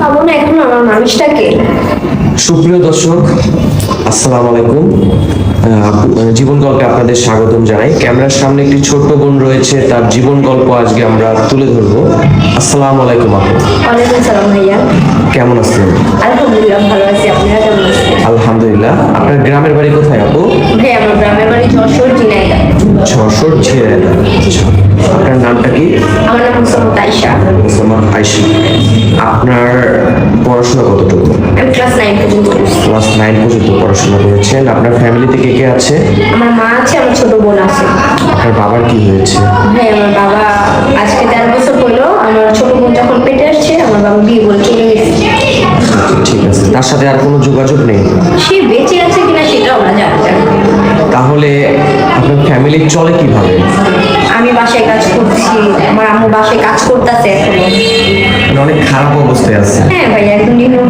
পাবো না এখন আমার মানুষটাকে সুপ্রিয় দর্শক আসসালামু আলাইকুম। জীবন গল্পে আপনাদের স্বাগতম জানাই। ক্যামেরার সামনে একটি ছোট্ট বোন রয়েছে তার জীবন গল্প আজকে আমরা তুলে ধরবো। আসসালামু আলাইকুম আপু। ওয়ালাইকুম সালাম ভাইয়া। কেমন আছেন? আলহামদুলিল্লাহ ভালো আছি। আপনারা কেমন আছেন? আলহামদুলিল্লাহ। আপনার গ্রামের বাড়ি কোথায় আপু? ভাই আমার গ্রামের বাড়ি যশোর ঝিনাইদহ। ছশোর ঝিনাইদহ। আপনার নামটা কি? আমার নাম মোসাম্মদ আয়শা। আপনার পড়াশোনা কতটুকু? ক্লাস নাইন পর্যন্ত ক্লাস পর্যন্ত পড়াশোনা করেছেন। আপনার ফ্যামিলিতে কে কে আছে? আমার মা আছে আমার ছোট বোন আছে। আপনার বাবার কি হয়েছে? ভাই আমার বাবা আজকে তেরো বছর হলো। আমার ছোট বোন যখন পেটে আসছে আমার বাবা বিয়ে বলে চলে গেছে। আচ্ছা, ঠিক আছে। তার সাথে আর কোনো যোগাযোগ নেই? সে বেঁচে আছে কিনা সেটাও আমরা জানি না। তাহলে আপনার ফ্যামিলি চলে কীভাবে? আমি বাসায় কাজ করছি আমার আম্মু বাসায় কাজ করতেছে এখনও। অনেক খারাপ অবস্থায় আছে। হ্যাঁ ভাই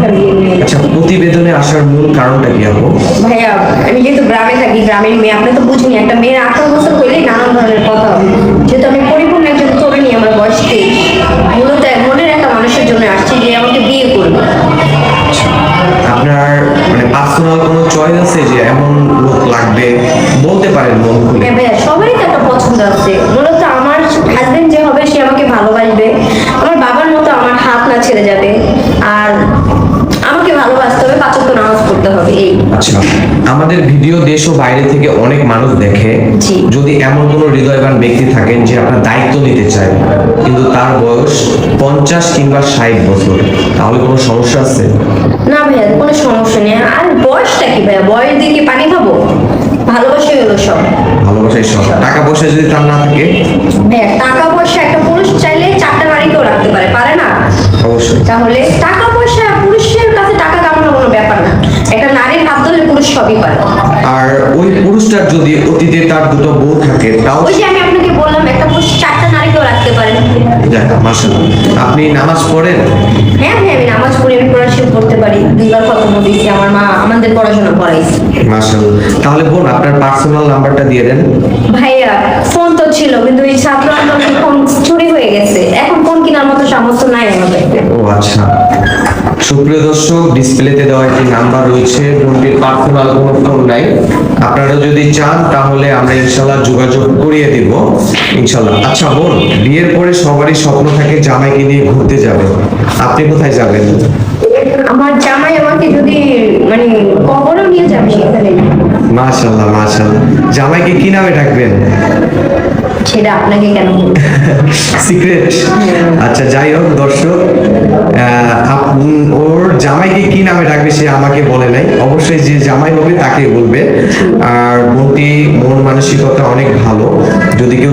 ফ্যামিলি আচ্ছা প্রতিবেদনে আসার মূল কারণটা কি আপু? ভাইয়া আমি যেহেতু গ্রামে থাকি গ্রামের মেয়ে আপনি তো বুঝুনি একটা মেয়ের আঠারো বছর হলেই নানান ধরনের কথা হবে। যেহেতু আমি পরিপূর্ণ একজন তরুণী আমার বয়স তেইশ। মূলত মনের একটা মানুষের জন্য আসছি যে আমাকে বিয়ে করবে। আপনার মানে পার্সোনাল কোনো চয়েস আছে যে এমন লোক লাগবে? বলতে পারেন মন খুলে। হ্যাঁ ভাইয়া সবারই তো একটা পছন্দ আছে। মূলত আমার হাজবেন্ড যে হবে সে আমাকে ভালোবাসবে। আমার বাবার মতো আমার হাত না ছেড়ে যাবে আর আমাকে ভালোবাসতে হবে পাঁচক নামাজ পড়তে হবে এই আচ্ছা আমাদের ভিডিও দেশ ও বাইরে থেকে অনেক মানুষ দেখে যদি এমন কোনো হৃদয়বান ব্যক্তি থাকেন যে আপনার দায়িত্ব নিতে চায় কিন্তু তার বয়স পঞ্চাশ কিংবা ষাট বছর তাহলে কোনো সমস্যা আছে? না ভাইয়া কোনো সমস্যা নেই। আর বয়সটা কি ভাইয়া? বয়স দিয়ে কি পানি খাব? ভালোবাসাই হলো সব। ভালোবাসাই সব। টাকা পয়সা যদি তার না থাকে? ভাইয়া টাকা পয়সা একটা পুরুষ চাইলে চারটা নারীকেও রাখতে পারে পারে না? অবশ্যই। তাহলে টাকা সবই পারে। আর ওই পুরুষটার যদি অতীতে তার দুটো বউ থাকে তাও ওই যে আমি আপনাকে বললাম একটা পুরুষ চারটা নারীকেও রাখতে পারে। দেখ মাসাল্লাহ আপনি নামাজ পড়েন? হ্যাঁ ভাই আমি নামাজ পড়ি আমি পড়াশোনা করতে পারি। দুইবার খতম দিয়েছি আমার মা আমাদের পড়াশোনা করাইছে। মাসাল্লাহ তাহলে বোন আপনার পার্সোনাল নাম্বারটা দিয়ে দেন। ভাইয়া ফোন তো ছিল কিন্তু এই ছাত্র আন্দোলনে ফোন চুরি হয়ে গেছে। এখন ফোন কেনার মতো সামর্থ্য নাই আমাদের। ও আচ্ছা। সুপ্রিয় দর্শক ডিসপ্লেতে দেওয়া একটি নাম্বার রয়েছে বোনটির পার্সোনাল কোনো ফোন নাই। আপনারা যদি চান তাহলে আমরা ইনশাল্লাহ যোগাযোগ করিয়ে দিব। ইনশাল্লাহ। আচ্ছা বোন বিয়ের পরে সবারই স্বপ্ন থাকে জামাইকে নিয়ে ঘুরতে যাবে আপনি কোথায় যাবেন? আমার জামাই আমাকে যদি মানে কবরও নিয়ে যাবে সেখানে। মাশাল্লাহ মাশাল্লাহ। জামাইকে কি নামে ডাকবেন? সেটা আপনাকে কেন সিক্রেট আচ্ছা যাই হোক, দর্শক ওর জামাইকে কি নামে ডাকবে সে আমাকে বলে নাই। অবশ্যই যে জামাই হবে তাকে বলবে। আর মনটি মন মানসিকতা অনেক ভালো। যদি কেউ